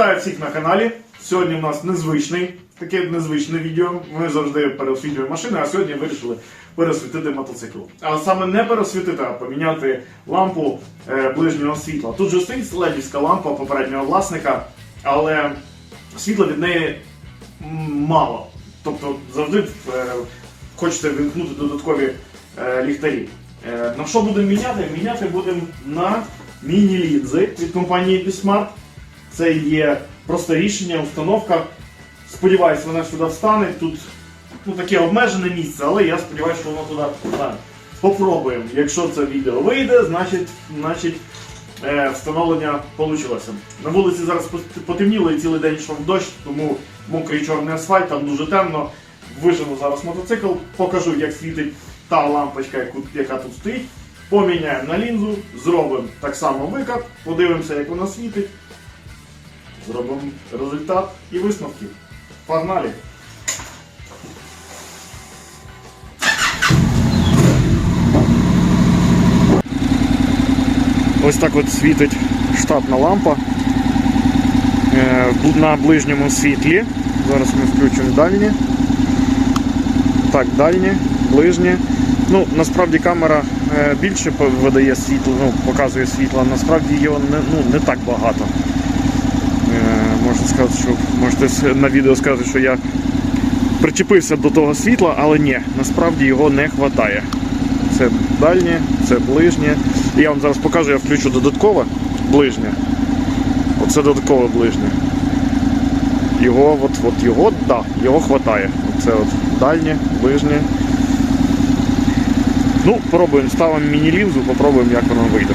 Вітаю всіх на каналі. Сьогодні у нас незвичний, таке незвичне відео. Ми завжди переосвітлюємо машини, а сьогодні вирішили пересвітити мотоцикл. А саме не пересвітити, а поміняти лампу е, ближнього світла. Тут же стоїть ледівська лампа попереднього власника, але світла від неї мало. Тобто завжди е, хочете вимкнути додаткові е, ліхтарі. На що будемо міняти? Міняти будемо на міні-лінзи від компанії Bismart. Це є просте рішення, установка. Сподіваюсь, вона сюди встане. Тут ну, таке обмежене місце, але я сподіваюся, що воно туди встане. Попробуємо. Якщо це відео вийде, значить, значить е, встановлення вийшло. На вулиці зараз потемніло і цілий день йшов дощ, тому мокрий чорний асфальт, там дуже темно. Вижену зараз мотоцикл, покажу, як світить та лампочка, яка тут стоїть. Поміняємо на лінзу, зробимо так само викат, подивимося, як вона світить. Зробимо результат і висновки. Погнали! Ось так от світить штатна лампа е, на ближньому світлі. Зараз ми включимо дальнє. Так, дальнє, ближнє. Ну, насправді камера е, більше видає світло, ну, показує світло, насправді його не, ну, не так багато. Е, можна сказати, що можете на відео сказати, що я причепився до того світла, але ні, насправді його не вистачає. Це дальнє, це ближнє. Я вам зараз покажу, я включу додаткове ближнє. Оце додаткове ближнє. Його, от, от його, да, його вистачає. Це от дальнє, ближнє. Ну, пробуємо, ставимо міні-лінзу, попробуємо, як воно вийде.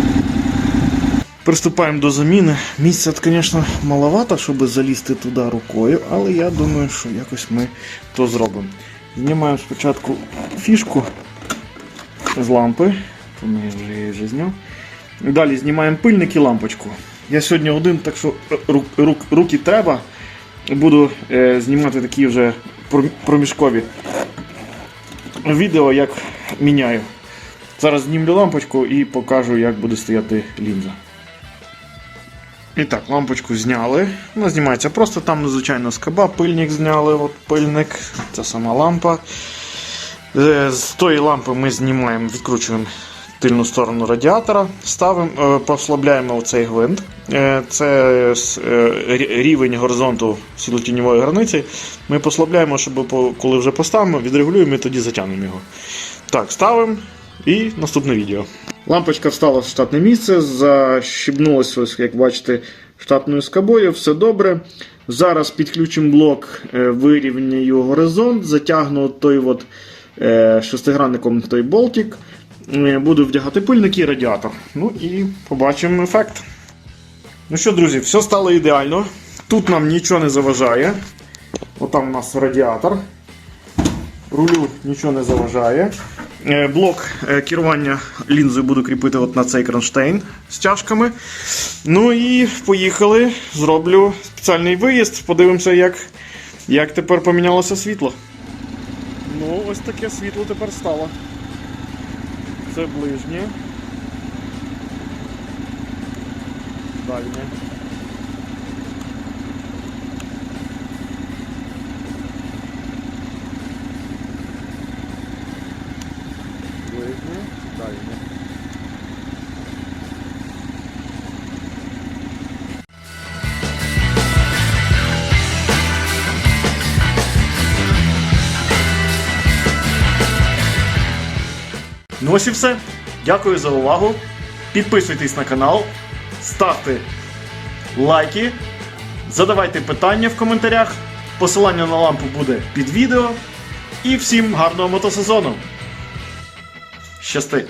Приступаємо до заміни. Місця, звісно, маловато, щоб залізти туди рукою, але я думаю, що якось ми то зробимо. Знімаємо спочатку фішку з лампи. То ми вже її вже зняв. Далі знімаємо пильник і лампочку. Я сьогодні один, так що рук, рук, руки треба. Буду е, знімати такі вже проміжкові відео, як міняю. Зараз знімлю лампочку і покажу, як буде стояти лінза. І так, лампочку зняли. Вона знімається просто там, надзвичайно скоба, пильник зняли, от пильник, це сама лампа. Е, З тої лампи ми знімаємо, відкручуємо тильну сторону радіатора, ставимо, е, послабляємо оцей гвинт. Е, Це рівень горизонту світлотіньової границі. Ми послабляємо, щоб коли вже поставимо, відрегулюємо і тоді затягнемо його. Так, ставимо і наступне відео. Лампочка встала в штатне місце, защібнулася, ось, як бачите, штатною скобою, все добре. Зараз підключимо блок, е, вирівняю горизонт, затягну той от, е, шестигранником той болтик. Е, Буду вдягати пильник і радіатор. Ну і побачимо ефект. Ну що, друзі, все стало ідеально. Тут нам нічого не заважає. Отам у нас радіатор. Рулю нічого не заважає. Е, Блок е, керування лінзою буду кріпити от на цей кронштейн з тяжками. Ну і поїхали. Зроблю спеціальний виїзд. Подивимося, як, як тепер помінялося світло. Ну, ось таке світло тепер стало. Це ближнє. Дальнє. Дальнє. Ну ось і все. Дякую за увагу. Підписуйтесь на канал, ставте лайки, задавайте питання в коментарях. Посилання на лампу буде під відео. І всім гарного мотосезону! Щасти!